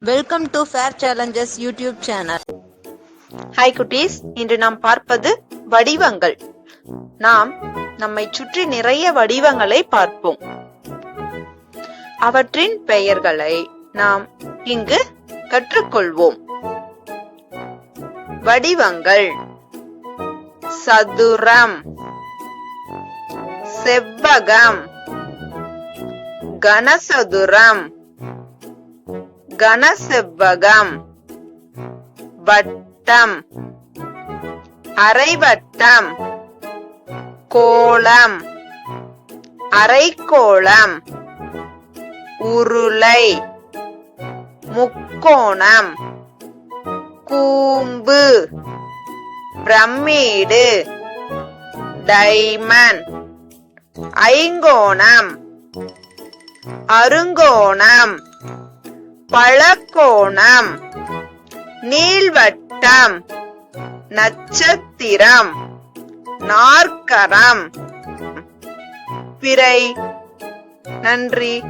Welcome to fair challenges YouTube channel hi குட்டீஸ். இன்று நாம் பார்ப்பது வடிவங்கள். நாம் நம்மை சுற்றி நிறைய வடிவங்களை பார்ப்போம். அவற்றின் பெயர்களை நாம் இங்கு கற்றுக்கொள்வோம். வடிவங்கள். சதுரம். செவ்வகம். கனசதுரம். கனசெவ்வகம். வட்டம். அரைவட்டம். கோளம். அரைக்கோளம். உருளை. முக்கோணம். கூம்பு. Pyramid diamond. ஐங்கோணம். அருங்கோணம். பழக்கோணம் நீள்வட்டம் நட்சத்திரம் நாற்கரம். பிறை. நன்றி.